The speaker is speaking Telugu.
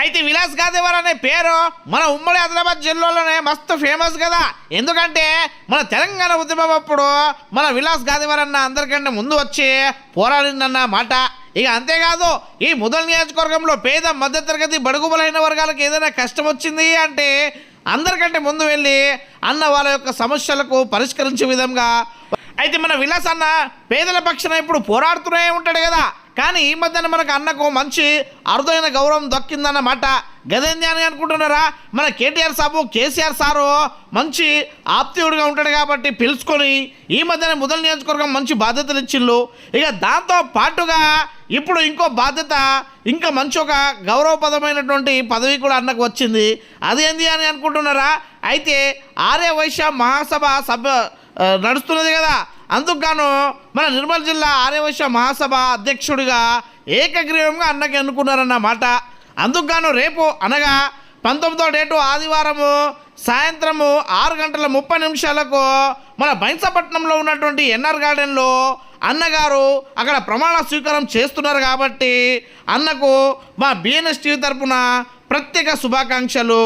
అయితే విలాస్ గాదేవర్ అనే పేరు మన ఉమ్మడి ఆదిలాబాద్ జిల్లాలోనే మస్తు ఫేమస్ కదా. ఎందుకంటే మన తెలంగాణ ఉద్యమం అప్పుడు మన విలాస్ గాదేవర్ అన్న అందరికంటే ముందు వచ్చి పోరాడిందన్న మాట. ఇక అంతేకాదు ఈ ముదల్ నియోజకవర్గంలో పేద మధ్యతరగతి బడుగు బలైన వర్గాలకు ఏదైనా కష్టం వచ్చింది అంటే అందరికంటే ముందు వెళ్ళి అన్న వాళ్ళ యొక్క సమస్యలకు పరిష్కరించే విధంగా. అయితే మన విలాస్ అన్న పేదల పక్షాన ఇప్పుడు పోరాడుతూనే ఉంటాడు కదా. కానీ ఈ మధ్యన మనకు అన్నకు మంచి అరుదైన గౌరవం దక్కిందన్నమాట. గదేంది అని అనుకుంటున్నారా? మన కేటీఆర్ సాబు కేసీఆర్ సారు మంచి ఆప్తీయుడిగా ఉంటాడు కాబట్టి పిలుచుకొని ఈ మధ్యన మొదలు నియోజకవర్గం మంచి బాధ్యతలు ఇచ్చిళ్ళు. ఇక దాంతో పాటుగా ఇప్పుడు ఇంకో బాధ్యత ఇంకా మంచి ఒక గౌరవపదమైనటువంటి పదవి కూడా అన్నకు వచ్చింది. అదేంది అని అనుకుంటున్నారా? అయితే ఆర్య వైశ్య మహాసభ సభ నడుస్తున్నది కదా. అందుకుగాను మన నిర్మల్ జిల్లా ఆర్యవైశ్య మహాసభ అధ్యక్షుడిగా ఏకగ్రీవంగా అన్నకి ఎన్నుకున్నారన్నమాట అందుకుగాను రేపు అనగా పంతొమ్మిదో డేటు ఆదివారము సాయంత్రము ఆరు గంటల ముప్పై నిమిషాలకు మన బైన్సపట్నంలో ఉన్నటువంటి ఎన్ఆర్ గార్డెన్లో అన్నగారు అక్కడ ప్రమాణ స్వీకారం చేస్తున్నారు కాబట్టి అన్నకు మా బిఎన్ఎస్ టీవీ తరపున ప్రత్యేక శుభాకాంక్షలు.